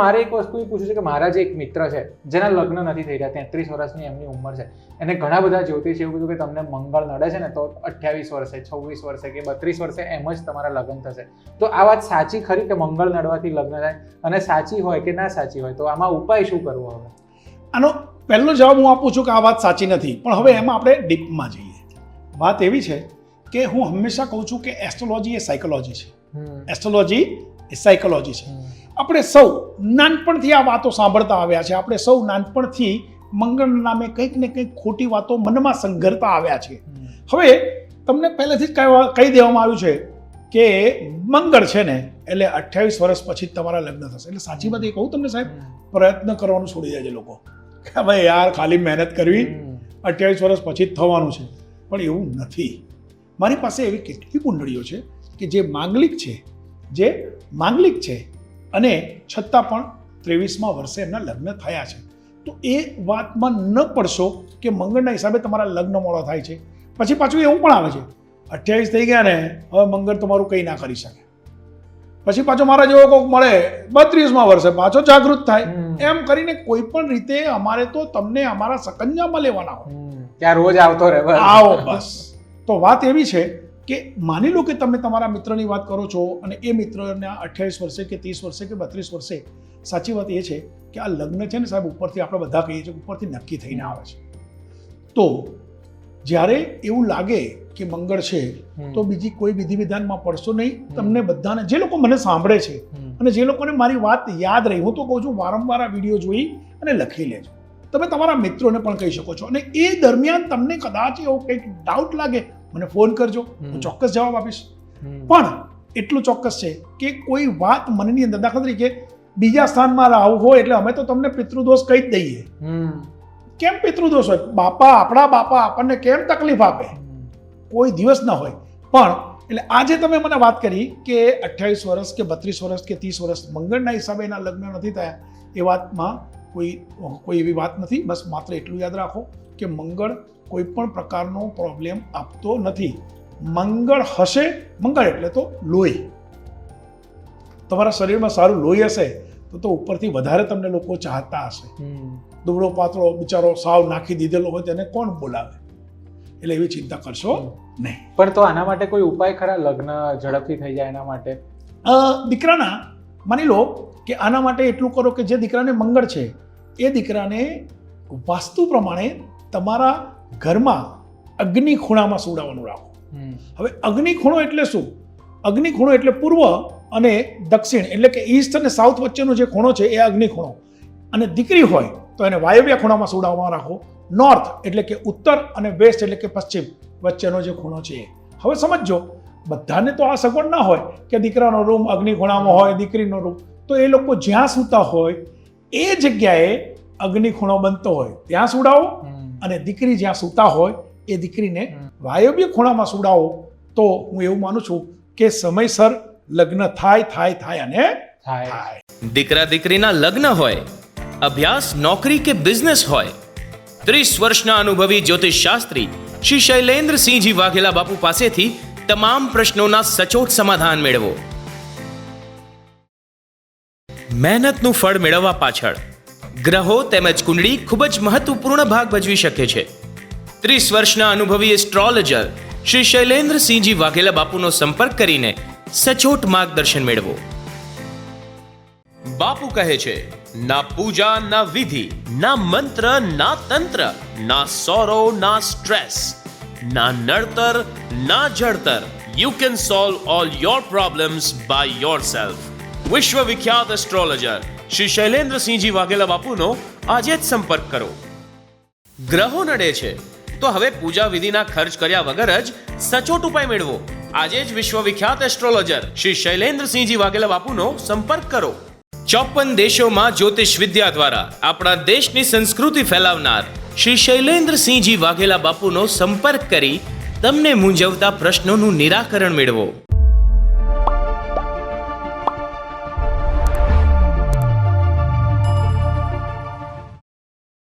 મારે એક વસ્તુ એ પૂછ્યું છે કે મારા જે એક મિત્ર છે જેના લગ્ન નથી થઈ રહ્યા તેત્રીસ વર્ષની એમની ઉંમર છે એને ઘણા બધા જ્યોતિષ એવું કીધું કે તમને મંગળ નડે છે ને તો અઠ્યાવીસ વર્ષે છવ્વીસ વર્ષે કે બત્રીસ વર્ષે એમ જ તમારા લગ્ન થશે. તો આ વાત સાચી ખરી કે મંગળ નડવાથી લગ્ન થાય? અને સાચી હોય કે ના સાચી હોય? તો આમાં ઉપાય શું કરવો હવે? આનો પહેલો જવાબ હું આપું છું કે આ વાત સાચી નથી પણ હવે એમાં આપણે ડીપમાં જઈએ. વાત એવી છે કે હું હંમેશા કહું છું કે એસ્ટ્રોલોજી એ સાયકોલોજી છે. એસ્ટ્રોલોજી એ સાયકોલોજી છે. આપણે સૌ નાનપણથી આ વાતો સાંભળતા આવ્યા છે. આપણે સૌ નાનપણથી મંગળ નામે કંઈક ને કંઈક ખોટી વાતો મનમાં સંઘરતા આવ્યા છે. હવે તમને પહેલેથી જ કહી દેવામાં આવ્યું છે કે મંગળ છે ને, એટલે અઠ્યાવીસ વર્ષ પછી તમારા લગ્ન થશે. એટલે સાચી વાત એ કહું તમને સાહેબ, પ્રયત્ન કરવાનું છોડી દેજે લોકો. કે ભાઈ યાર, ખાલી મહેનત કરવી, અઠ્યાવીસ વર્ષ પછી જ થવાનું છે. પણ એવું નથી. મારી પાસે એવી કેટલી કુંડળીઓ છે કે જે માંગલિક છે, જે માંગલિક છે અને છતાં પણ ત્રેવીસમાં વર્ષે એમના લગ્ન થયા છે. તો એ વાતમાં ન પડશો કે મંગળના હિસાબે તમારા લગ્ન મોડા થાય છે. પછી પાછું એવું પણ આવે છે. અઠ્યાવીસ થઈ ગયા ને હવે મંગળ તમારું કંઈ ના કરી શકે. પછી પાછો મારા જેવો કોઈક મળે બત્રીસમાં વર્ષે પાછો જાગૃત થાય. એમ કરીને કોઈ પણ રીતે અમારે તો તમને અમારા સકંજામાં લેવાના હોય. ત્યાં રોજ આવતો રહે આવો બસ. તો વાત એવી છે કે માની લો કે તમે તમારા મિત્રની વાત કરો છો અને એ મિત્રના અઠ્યાવીસ વર્ષે કે ત્રીસ વર્ષે કે બત્રીસ વર્ષે સાચી વાત એ છે કે આ લગ્ન છે ને સાહેબ ઉપરથી આપણે બધા કહીએ છીએ ઉપરથી નક્કી થઈને આવે છે. તો જ્યારે એવું લાગે કે મંગળ છે તો બીજી કોઈ વિધિ વિધાનમાં પડશો નહીં. તમને બધાને જે લોકો મને સાંભળે છે અને જે લોકોને મારી વાત યાદ રહી હું તો કહું છું વારંવાર આ વીડિયો જોઈ અને લખી લેજો. તમે તમારા મિત્રોને પણ કહી શકો છો. અને એ દરમિયાન તમને કદાચ એવો કંઈક ડાઉટ લાગે મને ફોન કરજો હું ચોક્કસ જવાબ આપીશ. પણ એટલું ચોક્કસ છે કે કોઈ વાત મનની અંદર દાખલા તરીકે બીજા સ્થાનમાં રાહુ હોય એટલે અમે તો તમને પિતૃદોષ કહી જ દઈએ. કેમ પિતૃદોષ હોય? બાપા આપણા બાપા આપણને કેમ તકલીફ આપે? કોઈ દિવસ ના હોય. પણ એટલે આજે તમે મને વાત કરી કે અઠ્યાવીસ વર્ષ કે બત્રીસ વર્ષ કે ત્રીસ વર્ષ મંગળના હિસાબે એના લગ્ન નથી થયા એ વાતમાં કોઈ કોઈ એવી વાત નથી બસ માત્ર એટલું યાદ રાખો. કે મંગળ કોઈ પણ પ્રકારનો પ્રોબ્લેમ આપતો નથી. મંગળ હશે મંગળ એટલે તો લોહી. તમારા શરીરમાં સારું લોહી હશે તો તો ઉપરથી વધારે તમને લોકો ચાહતા હશે. દુબળો પાતળો બિચારો સાવ નાખી દીધેલો હોય તેને કોણ બોલાવે? એટલે એવી ચિંતા કરશો નહીં. પણ તો આના માટે કોઈ ઉપાય ખરા? લગ્ન ઝડપથી થઈ જાય એના માટે? દીકરાના માની લો કે આના માટે એટલું કરો કે જે દીકરાને મંગળ છે એ દીકરાને વાસ્તુ પ્રમાણે તમારા ઘરમાં અગ્નિ ખૂણામાં સુવડાવવાનું રાખો. હવે અગ્નિ ખૂણો એટલે શું? અગ્નિ ખૂણો એટલે પૂર્વ અને દક્ષિણ એટલે કે ઈસ્ટ અને સાઉથ વચ્ચેનો જે ખૂણો છે એ અગ્નિ ખૂણો. અને દીકરી હોય તો એને વાયવ્ય ખૂણામાં સુવડાવવામાં રાખો. નોર્થ એટલે કે ઉત્તર અને વેસ્ટ એટલે કે પશ્ચિમ વચ્ચેનો જે ખૂણો છે એ. હવે સમજો બધાને તો આ સગવડ ના હોય કે દીકરાનો રૂમ અગ્નિ ખૂણામાં હોય દીકરીનો રૂમ. તો એ લોકો જ્યાં સૂતા હોય એ જગ્યાએ અગ્નિ ખૂણો બનતો હોય. ત્યાં સુવડાવો હમ. અને દીકરી જ્યાં સૂતા હોય એ દીકરીને વાયવ્ય ખૂણામાં સુડાવો તો હું એવું માનું છું કે સમયસર લગ્ન થાય થાય થાય અને થાય. દીકરા દીકરીના લગ્ન હોય અભ્યાસ નોકરી કે બિઝનેસ હોય ત્રીસ વર્ષના અનુભવી જ્યોતિષ શાસ્ત્રી શ્રી શૈલેન્દ્રસિંહજી વાઘેલા બાપુ પાસેથી તમામ પ્રશ્નોના સચોટ સમાધાન મેળવો. મહેનતનું ફળ મેળવવા પાછળ ગ્રહો તેમજ કુંડળી ખૂબ જ મહત્વપૂર્ણ ભાગ ભજવી શકે છે. ત્રીસ વર્ષના અનુભવી એસ્ટ્રોલોજર શ્રી શૈલેન્દ્રસિંહજી વાઘેલા બાપુનો સંપર્ક કરીને સચોટ માર્ગદર્શન મેળવો. બાપુ કહે છે, ના પૂજા, ના વિધિ, ના મંત્ર, ના તંત્ર, ના સોરો ના સ્ટ્રેસ ના નડતર, ના જડતર you can solve all your problems by yourself વિશ્વ વિખ્યાત એસ્ટ્રોલોજર શ્રી શૈલેન્દ્રસિંહજી વાઘેલા બાપુનો આજે જ સંપર્ક કરો. ગ્રહો નડે છે. તો હવે પૂજા વિધિના ખર્ચ કર્યા વગર જ સચોટ ઉપાય મેળવો. આજે જ વિશ્વવિખ્યાત એસ્ટ્રોલોજર શ્રી શૈલેન્દ્રસિંહજી વાઘેલા બાપુનો સંપર્ક કરો. ચોપન દેશોમાં જ્યોતિષ વિદ્યા દ્વારા આપણા દેશની સંસ્કૃતિ ફેલાવનાર શ્રી શૈલેન્દ્રસિંહજી વાઘેલા બાપુનો સંપર્ક કરી તમને મૂંઝવતા પ્રશ્નોનું નિરાકરણ મેળવો.